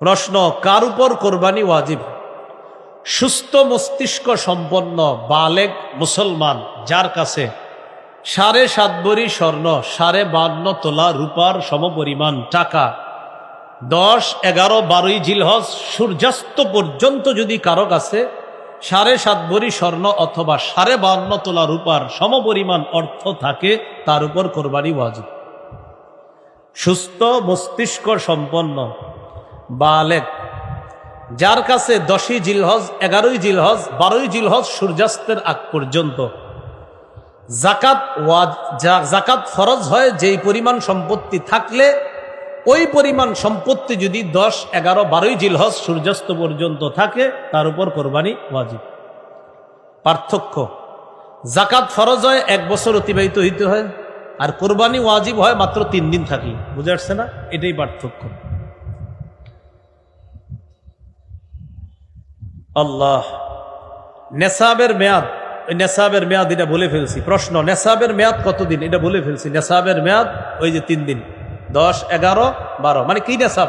প্রশ্ন, কার উপর কোরবানি ওয়াজিব? সুস্থ মস্তিষ্ক সম্পন্ন বালেক মুসলমান, যার কাছে সাড়ে সাত বড়ি স্বর্ণ, সাড়ে বান্ন তোলা রূপার সমপরিমাণ টাকা, দশ, এগারো, বারোই জিলহজ সূর্যাস্ত পর্যন্ত যদি কারও কাছে সাড়ে সাত ভরি স্বর্ণ অথবা সাড়ে বান্ন তোলা রূপার সমপরিমাণ অর্থ থাকে, তার উপর কোরবানি ওয়াজিব। সুস্থ মস্তিষ্ক সম্পন্ন বালেক। যার কাছে দশই জিলহজ, এগারোই জিলহজ, বারোই জিলহজ সূর্যাস্তের আগ পর্যন্ত। জাকাত ওয়াজ- জাকাত ফরজ হয়, যেই পরিমাণ সম্পত্তি থাকলে, ওই পরিমাণ সম্পত্তি যদি দশ, এগারো, বারোই জিলহজ সূর্যাস্ত পর্যন্ত থাকে, তার উপর কোরবানি ওয়াজিব। পার্থক্য জাকাত ফরজ হয়, এক বছর অতিবাহিত হইতে হয়, আর কোরবানি ওয়াজিব হয় মাত্র তিন দিন থাকি। বুঝে আসছে না? এটাই পার্থক্য। আল্লাহ নেশাবের মেয়াদ, ওই নেশাবের মেয়াদ এটা বলে ফেলছি। প্রশ্ন নেশাবের মেয়াদ কতদিন? এটা বলে ফেলছি। নেশাবের মেয়াদ ওই যে তিন দিন। দশ, এগারো, বারো। মানে কি নেশাব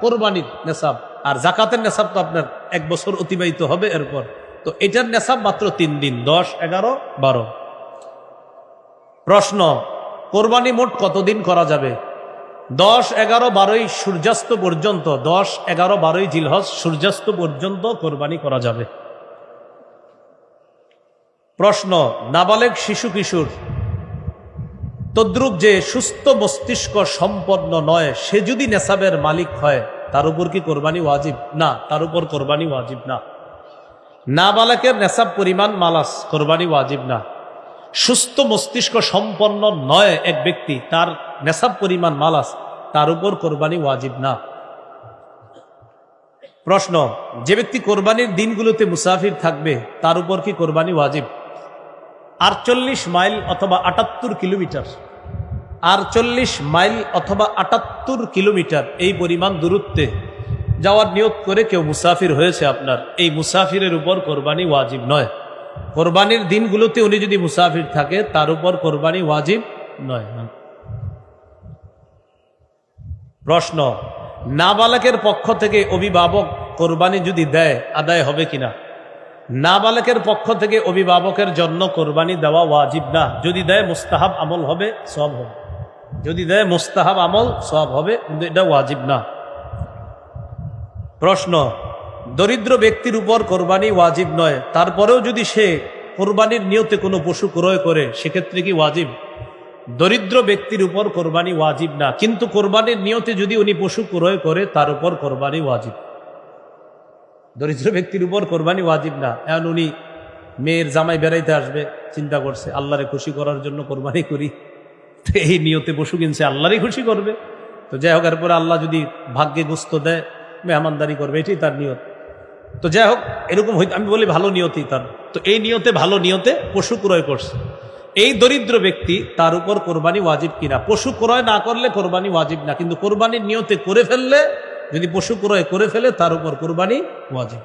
কোরবানির নেশাব আর জাকাতের নেশাব তো আপনার এক বছর অতিবাহিত হবে এরপর। তো এটার নেশাব মাত্র তিন দিন। দশ, এগারো, বারো। প্রশ্ন, কোরবানি মোট কতদিন করা যাবে? দশ, এগারো, বারোই সূর্যাস্ত পর্যন্ত, দশ, এগারো, বারোই জিলহজ সূর্যাস্ত পর্যন্ত কোরবানি করা যাবে। প্রশ্ন, নাবালেক শিশু কিশোর, তদ্রুপ যে সুস্থ মস্তিষ্ক সম্পন্ন নয়, সে যদি নেশাবের মালিক হয়, তার উপর কি কোরবানি ওয়াজিব? না, তার উপর কোরবানি ওয়াজিব না। নাবালকের নেশাব পরিমাণ মালাস, কোরবানি ওয়াজিব না। সুস্থ মস্তিষ্ক সম্পন্ন নয় এক ব্যক্তি, তার নেশাব পরিমাণ মাল আছে, তার উপর কোরবানি ওয়াজিব না। প্রশ্ন, যে ব্যক্তি কোরবানির দিনগুলোতে মুসাফির থাকবে, তার উপর কি কোরবানি ওয়াজিব? আটচল্লিশ মাইল অথবা আটাত্তর কিলোমিটার। আটচল্লিশ মাইল অথবা আটাত্তর কিলোমিটার এই পরিমাণ দূরত্বে যাওয়ার নিয়োগ করে কেউ মুসাফির হয়েছে আপনার। এই মুসাফিরের উপর কোরবানি ওয়াজিব নয়। কোরবানির দিনগুলোতে উনি যদি মুসাফির থাকে, তার উপর কোরবানি ওয়াজিব নয়। প্রশ্ন, নাবালকের পক্ষ থেকে অভিভাবক কোরবানি যদি দেয়, আদায় হবে কিনা? নাবালকের পক্ষ থেকে অভিভাবকের জন্য কোরবানি দেওয়া ওয়াজিব না। যদি দেয়, মুস্তাহাব আমল হবে সব হবে। যদি দেয়, মুস্তাহাব আমল সব হবে, কিন্তু এটা ওয়াজিব না। প্রশ্ন, দরিদ্র ব্যক্তির উপর কোরবানি ওয়াজিব নয়। তারপরেও যদি সে কোরবানির নিয়তে কোনো পশু ক্রয় করে, সেক্ষেত্রে কি ওয়াজিব? দরিদ্র ব্যক্তির উপর কোরবানি ওয়াজিব না। কিন্তু কোরবানির নিয়তে যদি উনি পশু ক্রয় করে, তার উপর কোরবানি ওয়াজিব। দরিদ্র ব্যক্তির উপর কোরবানি ওয়াজিব না। এখন উনি মেয়ের জামাই বেড়াইতে আসবে, চিন্তা করছে, আল্লাহরে খুশি করার জন্য কোরবানি করি। এই নিয়তে পশু কিনছে, আল্লাহরই খুশি করবে। তো যাই হোক, এরপরে আল্লাহ যদি ভাগ্যে গুস্ত দেয়, মেহমানদারি করবে, এটাই তার নিয়ত। তো যাই হোক, এরকম হইতে আমি বলি ভালো নিয়তই তার। তো এই নিয়তে, ভালো নিয়তে পশু ক্রয় করছে। এই দরিদ্র ব্যক্তি তার উপর কোরবানি ওয়াজিব কিনা? পশু ক্রয় না করলে কোরবানি ওয়াজিব না, কিন্তু কোরবানির নিয়তে করে ফেললে, যদি পশু ক্রয় করে ফেলে, তার উপর কোরবানি ওয়াজিব।